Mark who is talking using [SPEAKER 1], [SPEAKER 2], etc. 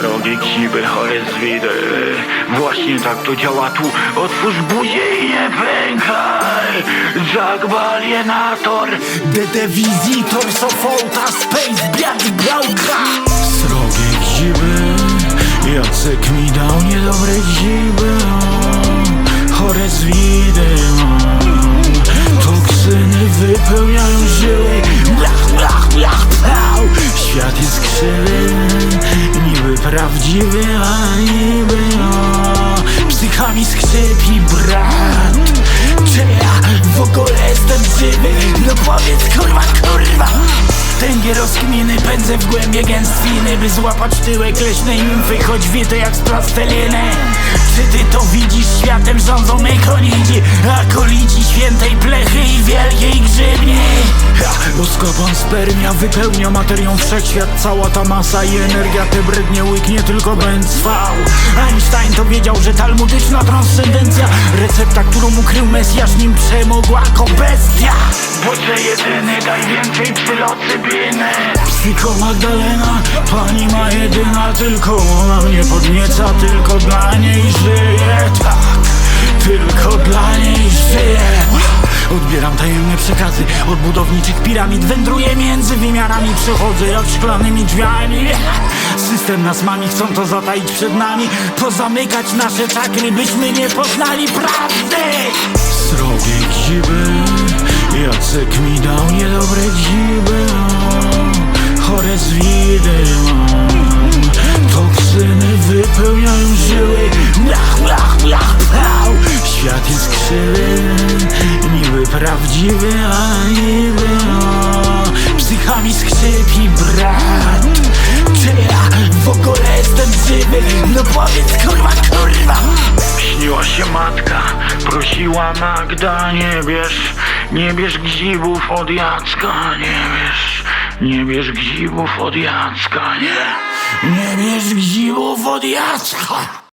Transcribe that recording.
[SPEAKER 1] Srogie ksiwy, chore zwidy Właśnie tak to działa tu. Otwórz buzię i nie pękaj. Jack Balienator
[SPEAKER 2] DD Visitor, Sofolta, Space, Biat, Białka.
[SPEAKER 1] Srogie ksiwy Jacek mi dał niedobre ksiwy Chore zwidy prawdziwy, a o.
[SPEAKER 2] Psychami skrzypi brat Czy ja w ogóle jestem żywy? No powiedz kurwa, kurwa Tęgie rozkminy pędzę w głębie gęstwiny By złapać tyłek leśnej nimfy Choć wite jak z plasteliny Czy ty to widzisz? Światem rządzą ekolidzi Akolici świętej plechy i wielkiej grzybni
[SPEAKER 1] Boskopan spermia wypełnia materią wszechświat. Cała ta masa i energia te brednie łyknie tylko bęcwał
[SPEAKER 2] Einstein to wiedział, że talmudyczna transcendencja Recepta, którą ukrył Mesjasz, nim przemogła jako bestia
[SPEAKER 1] Boże jedyny, daj więcej psylocybyny
[SPEAKER 2] Psycho Magdalena,
[SPEAKER 1] Pani ma jedyna, tylko ona mnie podnieca Tylko dla niej
[SPEAKER 2] Odbieram tajemne przekazy. Od budowniczych piramid Wędruję między wymiarami, przechodzę jak szklanymi drzwiami. System nas mami, chcą to zataić przed nami. Pozamykać nasze czakry, byśmy nie poznali prawdy.
[SPEAKER 1] Srogie dziby Jacek mi dał niedobre dziby Chore zwidy mam Toksyny wypełniają żyły.
[SPEAKER 2] Blach, blach, blach, pał
[SPEAKER 1] Świat jest krzywy prawdziwy, a niby o.
[SPEAKER 2] Psychami skrzypi brat Czy ja w ogóle jestem żywy? No powiedz kurwa, kurwa
[SPEAKER 1] Śniła się matka Prosiła Magda Nie bierz, nie bierz gzibów od Jacka Nie bierz, nie bierz gzibów od Jacka Nie
[SPEAKER 2] Nie bierz gziłów od Jacka